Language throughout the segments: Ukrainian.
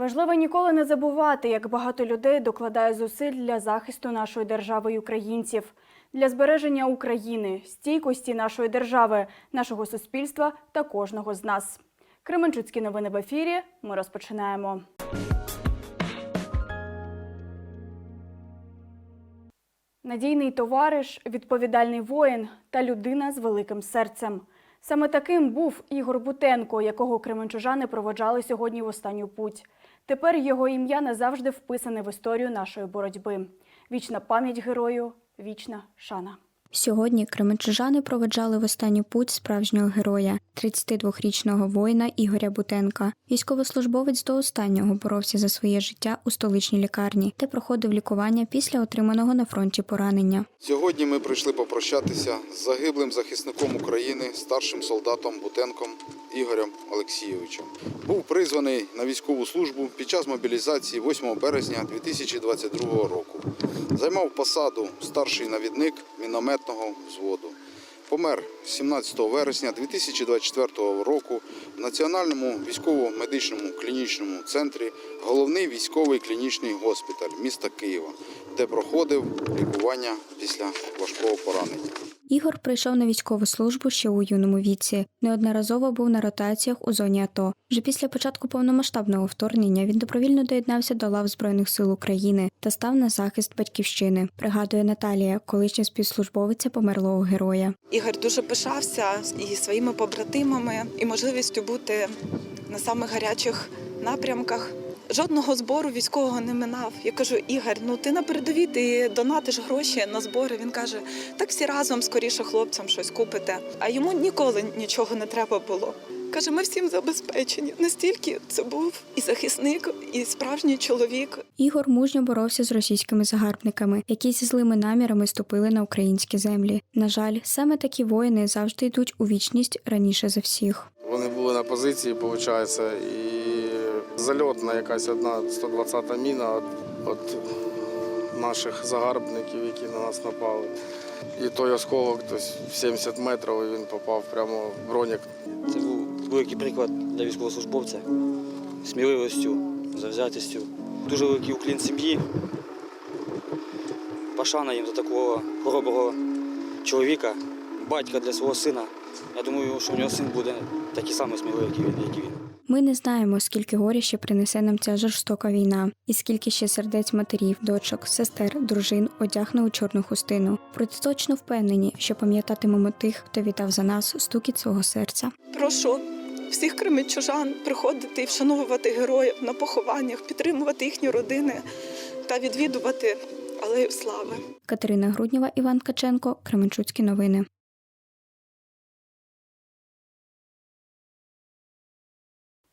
Важливо ніколи не забувати, як багато людей докладає зусиль для захисту нашої держави і українців, для збереження України, стійкості нашої держави, нашого суспільства та кожного з нас. Кременчуцькі новини в ефірі. Ми розпочинаємо. Надійний товариш, відповідальний воїн та людина з великим серцем. Саме таким був Ігор Бутенко, якого кременчужани проводжали сьогодні в останню путь. Тепер його ім'я назавжди вписане в історію нашої боротьби. Вічна пам'ять герою, вічна шана. Сьогодні кременчужани проведжали в останню путь справжнього героя, 32-річного воїна Ігоря Бутенка. Військовослужбовець до останнього боровся за своє життя у столичній лікарні, де проходив лікування після отриманого на фронті поранення. Сьогодні ми прийшли попрощатися з загиблим захисником України, старшим солдатом Бутенком Ігорем Олексійовичем. Був призваний на військову службу під час мобілізації 8 березня 2022 року. Займав посаду старший навідник мінометного взводу. Помер 17 вересня 2024 року в Національному військово-медичному клінічному центрі головний військовий клінічний госпіталь міста Києва, де проходив лікування після важкого поранення. Ігор прийшов на військову службу ще у юному віці. Неодноразово був на ротаціях у зоні АТО. Вже після початку повномасштабного вторгнення він добровільно доєднався до лав Збройних сил України та став на захист батьківщини. Пригадує Наталія, колишня співслужбовиця померлого героя. Ігор дуже пишався і своїми побратимами, і можливістю бути на самих гарячих напрямках. Жодного збору військового не минав. Я кажу, Ігор, ну ти на передовій, ти донатиш гроші на збори. Він каже, так всі разом скоріше хлопцям щось купите. А йому ніколи нічого не треба було. Каже, ми всім забезпечені. Настільки це був і захисник, і справжній чоловік. Ігор мужньо боровся з російськими загарбниками, які зі злими намірами ступили на українські землі. На жаль, саме такі воїни завжди йдуть у вічність раніше за всіх. Вони були на позиції, виходить, і зальотна якась одна 120-та міна від, наших загарбників, які на нас напали. І той осколок десь 70 метрів і він попав прямо в бронік. Це був великий приклад для військовослужбовця сміливістю, завзятістю. Дуже великий уклін сім'ї. Пашана їм за такого хороброго чоловіка, батька для свого сина. Я думаю, що в нього син буде такий самий сміливий, як і він. Ми не знаємо, скільки горя ще принесе нам ця жорстока війна, і скільки ще сердець матерів, дочок, сестер, дружин одягне у чорну хустину. Проте точно впевнені, що пам'ятатимемо тих, хто вітав за нас стукіт свого серця. Прошу всіх кременчужан приходити і вшановувати героїв на похованнях, підтримувати їхні родини та відвідувати алею слави. Катерина Груднєва, Іван Ткаченко, Кременчуцькі новини.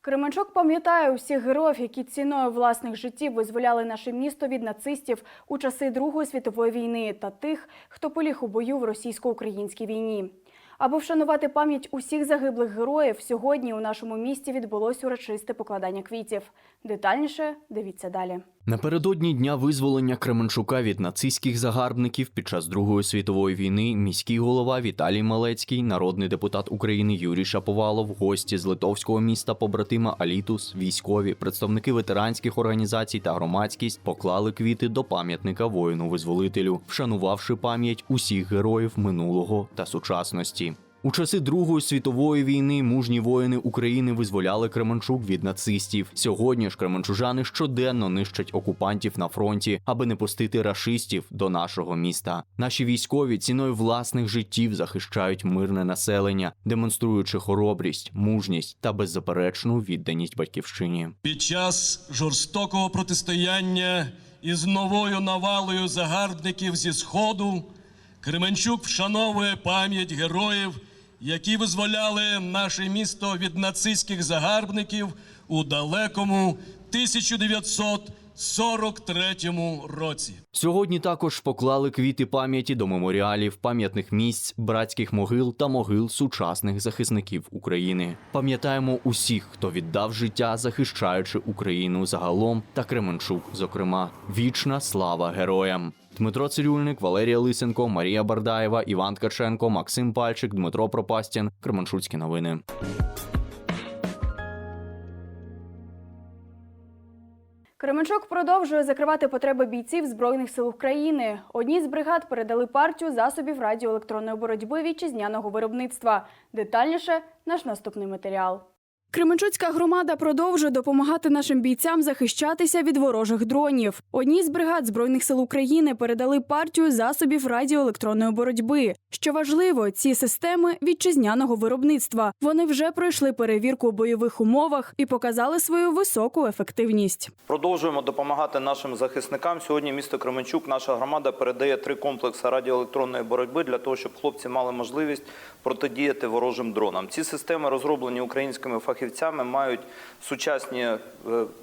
Кременчук пам'ятає усіх героїв, які ціною власних життів визволяли наше місто від нацистів у часи Другої світової війни та тих, хто поліг у бою в російсько-українській війні. Аби вшанувати пам'ять усіх загиблих героїв, сьогодні у нашому місті відбулось урочисте покладання квітів. Детальніше дивіться далі. Напередодні дня визволення Кременчука від нацистських загарбників під час Другої світової війни міський голова Віталій Малецький, народний депутат України Юрій Шаповалов, гості з литовського міста побратима Алітус, військові, представники ветеранських організацій та громадськість поклали квіти до пам'ятника воїну-визволителю, вшанувавши пам'ять усіх героїв минулого та сучасності. У часи Другої світової війни мужні воїни України визволяли Кременчук від нацистів. Сьогодні ж кременчужани щоденно нищать окупантів на фронті, аби не пустити рашистів до нашого міста. Наші військові ціною власних життів захищають мирне населення, демонструючи хоробрість, мужність та беззаперечну відданість батьківщині. Під час жорстокого протистояння із новою навалою загарбників зі Сходу Кременчук вшановує пам'ять героїв, які визволяли наше місто від нацистських загарбників у далекому 1943 році. Сьогодні також поклали квіти пам'яті до меморіалів, пам'ятних місць, братських могил та могил сучасних захисників України. Пам'ятаємо усіх, хто віддав життя, захищаючи Україну загалом та Кременчук. Зокрема, вічна слава героям. Дмитро Цирюльник, Валерія Лисенко, Марія Бардаєва, Іван Ткаченко, Максим Пальчик, Дмитро Пропастін. Кременчуцькі новини. Кременчук продовжує закривати потреби бійців Збройних сил України. Одній з бригад передали партію засобів радіоелектронної боротьби вітчизняного виробництва. Детальніше наш наступний матеріал. Кременчуцька громада продовжує допомагати нашим бійцям захищатися від ворожих дронів. Одній з бригад збройних сил України передали партію засобів радіоелектронної боротьби. Що важливо, ці системи вітчизняного виробництва. Вони вже пройшли перевірку у бойових умовах і показали свою високу ефективність. Продовжуємо допомагати нашим захисникам. Сьогодні місто Кременчук, наша громада передає три комплекси радіоелектронної боротьби для того, щоб хлопці мали можливість протидіяти ворожим дронам. Ці системи розроблені українськими фахівцями, мають сучасні е,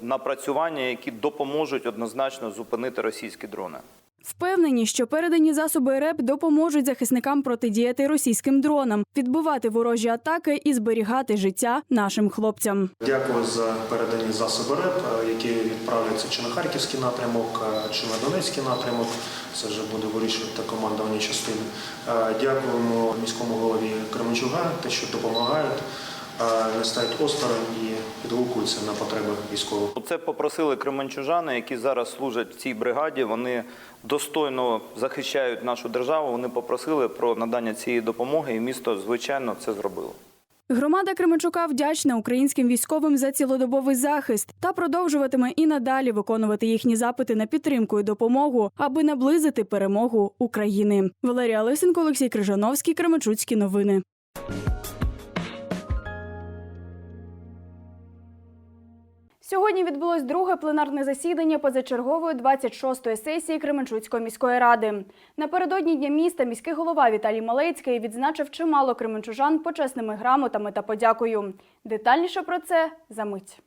напрацювання, які допоможуть однозначно зупинити російські дрони. Впевнені, що передані засоби РЕП допоможуть захисникам протидіяти російським дронам, відбивати ворожі атаки і зберігати життя нашим хлопцям. Дякую за передані засоби РЕП, е, які відправляться чи на Харківський напрямок, е, чи на Донецький напрямок. Це вже буде вирішувати командування частини. Е, Дякуємо міському голові Кременчуга, те, що допомагають, е, стають осторонь і відгукуються на потреби військових. Це попросили кременчужани, які зараз служать в цій бригаді. Вони достойно захищають нашу державу. Вони попросили про надання цієї допомоги, і місто, звичайно, це зробило. Громада Кременчука вдячна українським військовим за цілодобовий захист та продовжуватиме і надалі виконувати їхні запити на підтримку і допомогу, аби наблизити перемогу України. Валерія Лисенко, Олексій Крижановський, Кременчуцькі новини. Сьогодні відбулось друге пленарне засідання позачергової 26-ї сесії Кременчуцької міської ради. Напередодні дня міста міський голова Віталій Малецький відзначив чимало кременчужан почесними грамотами та подякою. Детальніше про це за мить.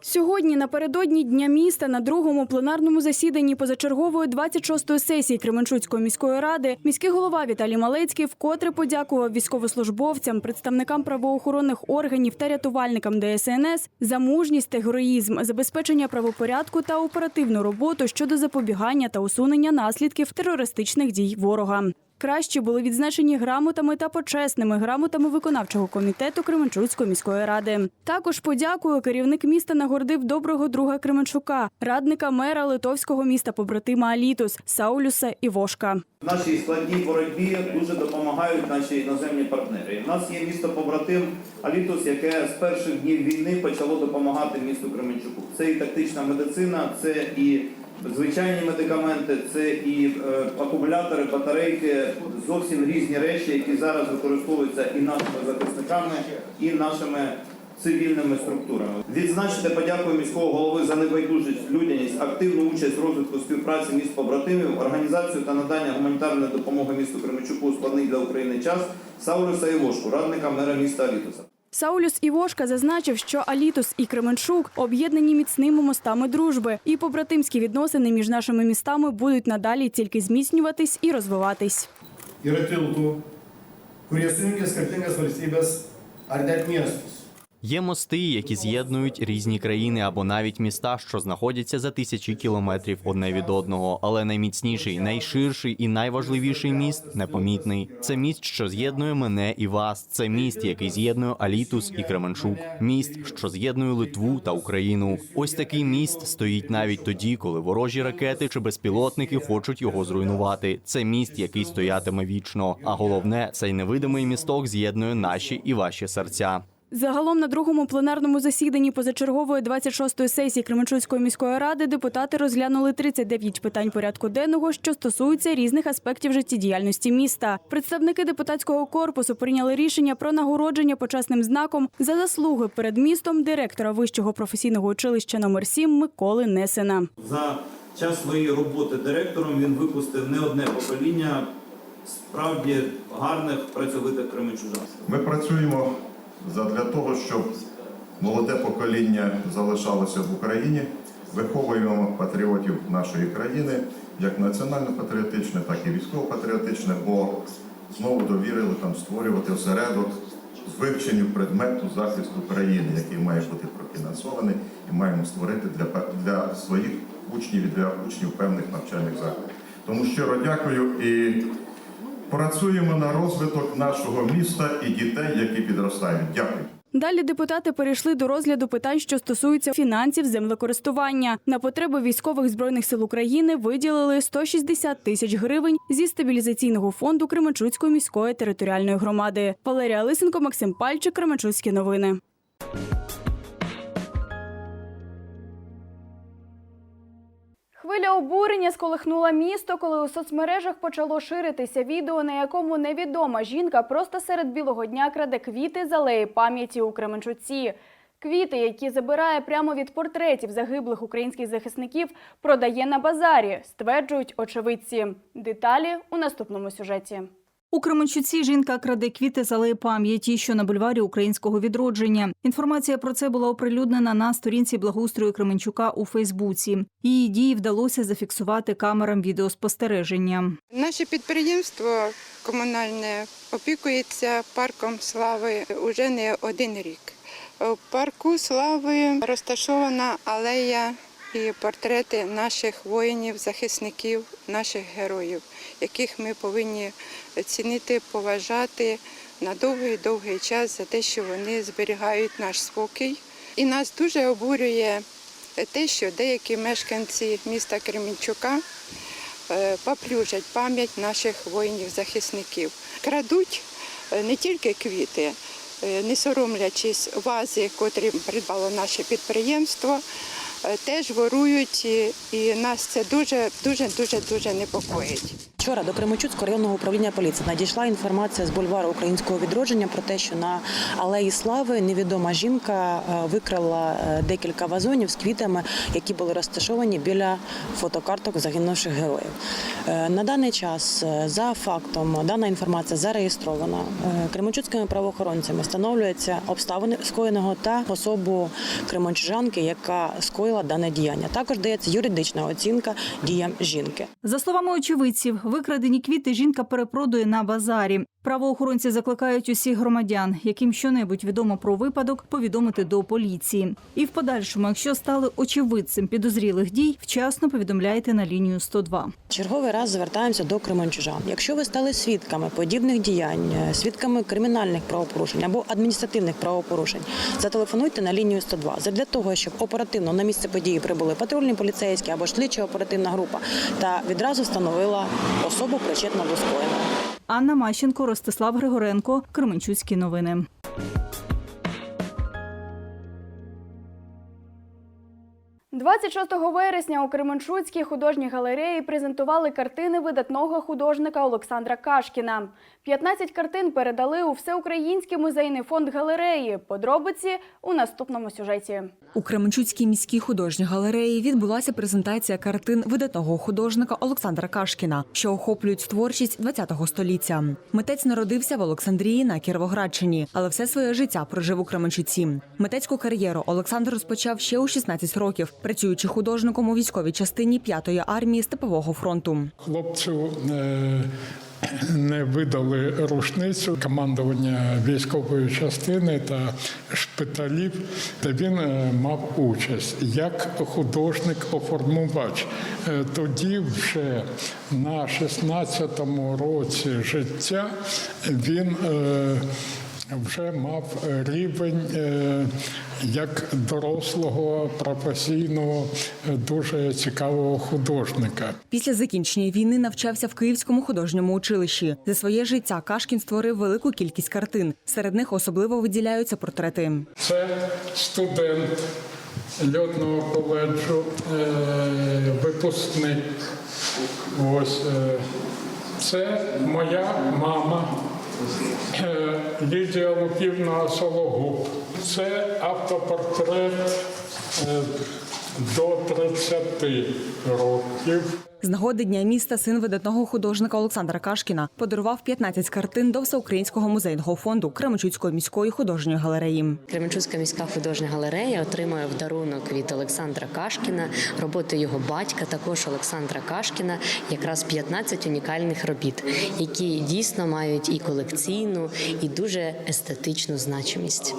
Сьогодні, напередодні Дня міста, на другому пленарному засіданні позачергової 26-ї сесії Кременчуцької міської ради, міський голова Віталій Малецький вкотре подякував військовослужбовцям, представникам правоохоронних органів та рятувальникам ДСНС за мужність та героїзм, забезпечення правопорядку та оперативну роботу щодо запобігання та усунення наслідків терористичних дій ворога. Кращі були відзначені грамотами та почесними грамотами виконавчого комітету Кременчуцької міської ради. Також подякую керівник міста нагородив доброго друга Кременчука, радника мера литовського міста побратима Алітус Саулюса Івошка. В нашій складній боротьбі дуже допомагають наші іноземні партнери. У нас є місто побратим Алітус, яке з перших днів війни почало допомагати місту Кременчуку. Це і тактична медицина, це і звичайні медикаменти, це і е, акумулятори, батарейки, зовсім різні речі, які зараз використовуються і нашими захисниками, і нашими цивільними структурами. Відзначити подякую міського голови за небайдужість, людяність, активну участь в розвитку співпраці міст побратимів, організацію та надання гуманітарної допомоги місту Кременчуку у складний для України час Саулюса Івошку, радника мера міста Алітуса. Саулюс Івошка зазначив, що Алітус і Кременчук об'єднані міцними мостами дружби, і побратимські відносини між нашими містами будуть надалі тільки зміцнюватись і розвиватись. yra tiltų, kurie sujungia skirtingas valstybės ar net miestus. Є мости, які з'єднують різні країни або навіть міста, що знаходяться за тисячі кілометрів одне від одного. Але найміцніший, найширший і найважливіший міст непомітний. Це міст, що з'єднує мене і вас. Це міст, який з'єднує Алітус і Кременчук. Міст, що з'єднує Литву та Україну. Ось такий міст стоїть навіть тоді, коли ворожі ракети чи безпілотники хочуть його зруйнувати. Це міст, який стоятиме вічно. А головне, цей невидимий місток з'єднує наші і ваші серця. Загалом на другому пленарному засіданні позачергової 26-ї сесії Кременчуцької міської ради депутати розглянули 39 питань порядку денного, що стосуються різних аспектів життєдіяльності міста. Представники депутатського корпусу прийняли рішення про нагородження почесним знаком за заслуги перед містом директора вищого професійного училища номер 7 Миколи Несена. За час своєї роботи директором він випустив не одне покоління справді гарних працьовитих кременчужан. Ми працюємо задля того, щоб молоде покоління залишалося в Україні, виховуємо патріотів нашої країни, як національно-патріотичне, так і військово-патріотичне, бо знову довірили там створювати осередок вивченню предмету захисту країни, який має бути профінансований і маємо створити для, для своїх учнів і для учнів певних навчальних закладів. Тому щиро дякую і Працюємо на розвиток нашого міста і дітей, які підростають. Дякую. Далі депутати перейшли до розгляду питань, що стосуються фінансів землекористування. На потреби військових збройних сил України виділили 160 тисяч гривень зі стабілізаційного фонду Кременчуцької міської територіальної громади. Валерія Лисенко, Максим Пальчик, Кременчуцькі новини. Хвиля обурення сколихнула місто, коли у соцмережах почало ширитися відео, на якому невідома жінка просто серед білого дня краде квіти з алеї пам'яті у Кременчуці. Квіти, які забирає прямо від портретів загиблих українських захисників, продає на базарі, стверджують очевидці. Деталі у наступному сюжеті. У Кременчуці жінка краде квіти з алеї пам'яті, що на бульварі українського відродження. Інформація про це була оприлюднена на сторінці благоустрою Кременчука у Фейсбуці. Її дії вдалося зафіксувати камерам відеоспостереження. Наше підприємство комунальне опікується парком слави уже не один рік. У парку слави розташована алея і портрети наших воїнів, захисників, наших героїв, яких ми повинні цінити, поважати на довгий-довгий час за те, що вони зберігають наш спокій. І нас дуже обурює те, що деякі мешканці міста Кременчука е, поплюжать пам'ять наших воїнів-захисників. Крадуть е, не тільки квіти, е, не соромлячись вази, котрі придбало наше підприємство, теж ворують, і нас це дуже, дуже, дуже, дуже непокоїть. Вчора до Кременчуцького районного управління поліції надійшла інформація з бульвару українського відродження про те, що на алеї слави невідома жінка е, викрала е, декілька вазонів з квітами, які були розташовані біля фотокарток загинувших героїв. Е, На даний час за фактом дана інформація зареєстрована кременчуцькими правоохоронцями. Встановлюються обставини скоєного та особу кременчужанки, яка скоїла дане діяння. Також дається юридична оцінка діям жінки. За словами очевидців, викрадені квіти жінка перепродує на базарі. Правоохоронці закликають усіх громадян, яким щонебудь відомо про випадок, повідомити до поліції. І в подальшому, якщо стали очевидцем підозрілих дій, вчасно повідомляйте на лінію 102. Черговий раз звертаємося до кременчужан. Якщо ви стали свідками подібних діянь, е, свідками кримінальних правопорушень або адміністративних правопорушень, зателефонуйте на лінію 102 задля того, щоб оперативно на місце події прибули патрульні поліцейські або слідчо оперативна група та відразу встановила особу причетну до скоєного. Анна Мащенко, Ростислав Григоренко, Кременчуцькі новини. – 26 вересня у Кременчуцькій художній галереї презентували картини видатного художника Олександра Кашкіна. 15 картин передали у Всеукраїнський музейний фонд галереї. Подробиці у наступному сюжеті. У Кременчуцькій міській художній галереї відбулася презентація картин видатного художника Олександра Кашкіна, що охоплюють творчість ХХ століття. Митець народився в Олександрії на Кіровоградщині, але все своє життя прожив у Кременчуці. Митецьку кар'єру Олександр розпочав ще у 16 років, працюючи художником у військовій частині 5-ї армії Степового фронту. Хлопцю е, не видали рушницю командування військової частини та шпиталів, де він е, мав участь як художник-оформувач. Е, Тоді вже на 16-му році життя він вже мав рівень е, як дорослого, професійного, е, дуже цікавого художника. Після закінчення війни навчався в Київському художньому училищі. За своє життя Кашкін створив велику кількість картин. Серед них особливо виділяються портрети. Це студент льотного коледжу, е, випускник. Ось це моя мама Лідія Луківна Сологуб. Це автопортрет е, до 30 років. З нагоди дня міста син видатного художника Олександра Кашкіна подарував 15 картин до всеукраїнського музейного фонду Кременчуцької міської художньої галереї. Кременчуцька міська художня галерея отримує в дарунок від Олександра Кашкіна роботи його батька, також Олександра Кашкіна, якраз 15 унікальних робіт, які дійсно мають і колекційну, і дуже естетичну значимість.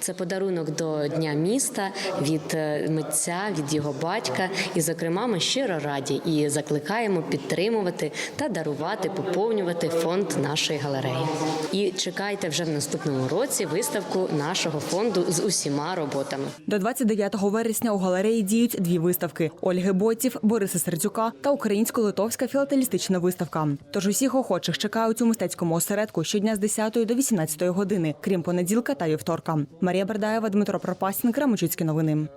Це подарунок до Дня міста від е, митця, від його батька. І, зокрема, ми щиро раді і закликаємо підтримувати та дарувати, поповнювати фонд нашої галереї. І чекайте вже в наступному році виставку нашого фонду з усіма роботами. До 29 вересня у галереї діють дві виставки: Ольги Бойців, Бориса Сердюка та українсько-литовська філателістична виставка. Тож усіх охочих чекають у мистецькому осередку щодня з 10 до 18 години, крім понеділка та вівторка. Марія Бердаєва, Дмитро Пропастін, Крамичуцькі новини.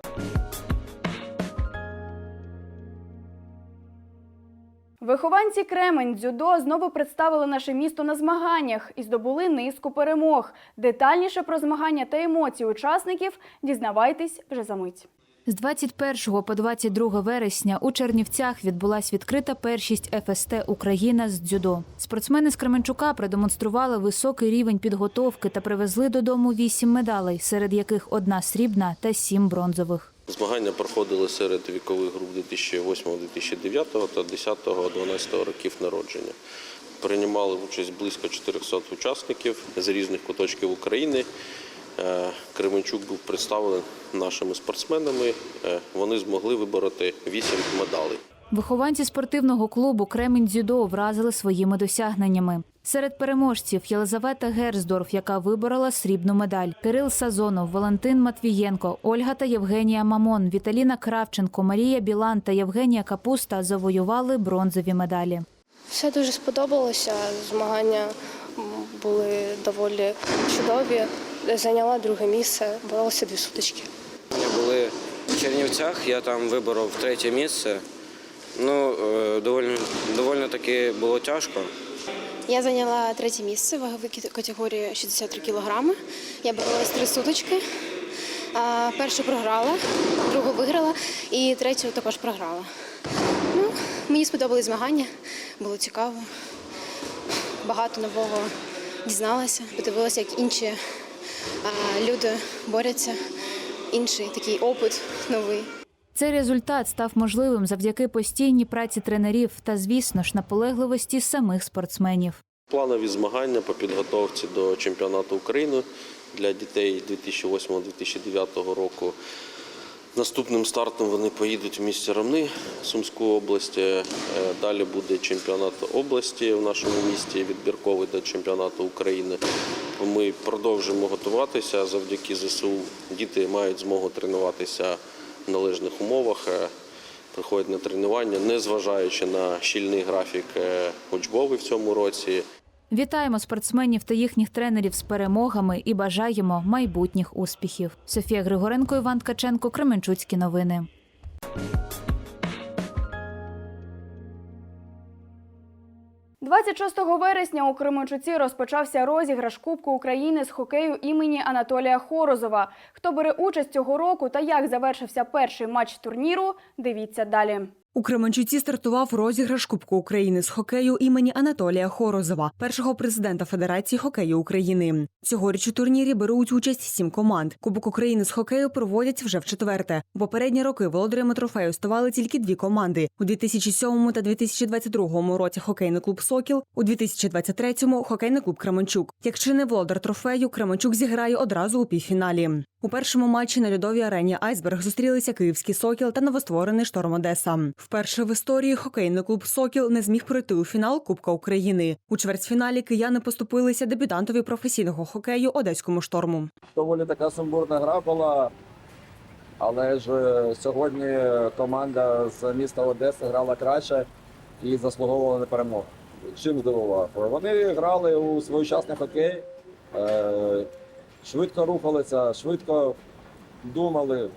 Вихованці Кремень дзюдо знову представили наше місто на змаганнях і здобули низку перемог. Детальніше про змагання та емоції учасників дізнавайтесь вже за мить. З 21 по 22 вересня у Чернівцях відбулась відкрита першість ФСТ Україна з дзюдо. Спортсмени з Кременчука продемонстрували високий рівень підготовки та привезли додому вісім медалей, серед яких одна срібна та сім бронзових. Змагання проходили серед вікових груп 2008-2009 та 2010-12 років народження. Приймали участь близько 400 учасників з різних куточків України. Е, Кременчук був представлений нашими спортсменами. Е, Вони змогли вибороти 8 медалей. Вихованці спортивного клубу Кремінь дзюдо вразили своїми досягненнями. Серед переможців Єлизавета Герздорф, яка виборола срібну медаль, Кирил Сазонов, Валентин Матвієнко, Ольга та Євгенія Мамон, Віталіна Кравченко, Марія Білан та Євгенія Капуста завоювали бронзові медалі. Все дуже сподобалося. Змагання були доволі чудові. Зайняла друге місце, боролася дві сутички. Ми були в Чернівцях, я там виборов третє місце. Ну, е, доволі, таки було тяжко. Я зайняла третє місце в ваговій категорії 63 кілограми. Я боролась три сутички. А, Першу програла, другу виграла і третю також програла. Ну, мені сподобались змагання, було цікаво. Багато нового дізналася, подивилася, як інші люди борються. Інший такий опит новий. Цей результат став можливим завдяки постійній праці тренерів та, звісно ж, наполегливості самих спортсменів. Планові змагання по підготовці до чемпіонату України для дітей 2008-2009 року. Наступним стартом вони поїдуть в місті Ромни Сумської області. Е, Далі буде чемпіонат області в нашому місті, відбірковий до чемпіонату України. Ми продовжуємо готуватися завдяки ЗСУ. Діти мають змогу тренуватися належних умовах, е, приходять на тренування, незважаючи на щільний графік е, учбовий в цьому році. Вітаємо спортсменів та їхніх тренерів з перемогами і бажаємо майбутніх успіхів. Софія Григоренко, Іван Ткаченко, Кременчуцькі новини. – 26 вересня у Кременчуці розпочався розіграш Кубку України з хокею імені Анатолія Хорозова. Хто бере участь цього року та як завершився перший матч турніру, дивіться далі. У Кременчуці стартував розіграш Кубку України з хокею імені Анатолія Хорозова, першого президента Федерації хокею України. Цьогоріч у турнірі беруть участь сім команд. Кубок України з хокею проводять вже в четверте. Попередні роки володарями трофею ставали тільки дві команди. У 2007 та 2022 році хокейний клуб Сокіл, у 2023 хокейний клуб Кременчук. Як чинний володар трофею, Кременчук зіграє одразу у півфіналі. У першому матчі на льодовій арені Айсберг зустрілися київський Сокіл та новостворений Шторм Одеса. Вперше в історії хокейний клуб Сокіл не зміг пройти у фінал Кубка України. У чвертьфіналі кияни поступилися дебютантові професійного хокею Одеському шторму. Доволі така сумбурна гра була, але ж е, сьогодні команда з міста Одеси грала краще і заслуговувала на перемогу. Чим здивував? Вони грали у своєчасний хокей, е, швидко рухалися, швидко думали.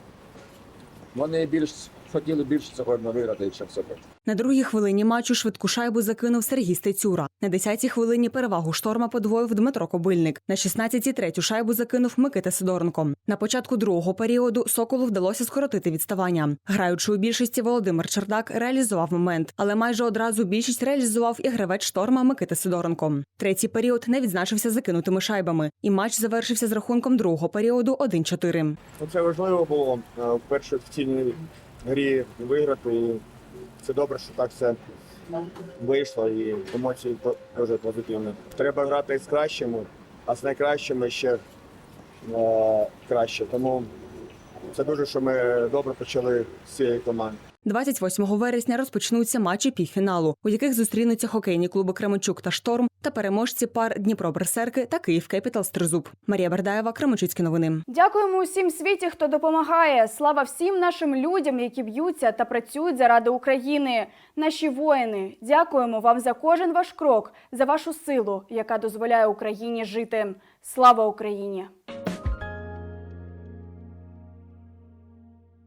Вони більш хотіли більше сьогодні виграти, ніж сьогодні. На другій хвилині матчу швидку шайбу закинув Сергій Стецюра. На 10-й хвилині перевагу шторма подвоїв Дмитро Кобильник. На 16-й третю шайбу закинув Микита Сидоренко. На початку другого періоду Соколу вдалося скоротити відставання. Граючи у більшості, Володимир Чердак реалізував момент, але майже одразу більшість реалізував і гравець шторма Микита Сидоренко. Третій період не відзначився закинутими шайбами, і матч завершився з рахунком другого періоду 1-4. Ну, Це важливо було е, в першій офіційній грі виграти. І це добре, що так все вийшло і емоції дуже позитивні. Треба грати з кращими, а з найкращими ще е, краще. Тому це дуже, що ми добре почали з цієї команди. 28 вересня розпочнуться матчі півфіналу, у яких зустрінуться хокейні клуби Кременчук та Шторм та переможці пар Дніпро Берсерки та Київ Кепітал Тризуб. Марія Бердаєва, Кременчуцькі новини. Дякуємо усім світі, хто допомагає. Слава всім нашим людям, які б'ються та працюють заради України. Наші воїни. Дякуємо вам за кожен ваш крок, за вашу силу, яка дозволяє Україні жити. Слава Україні!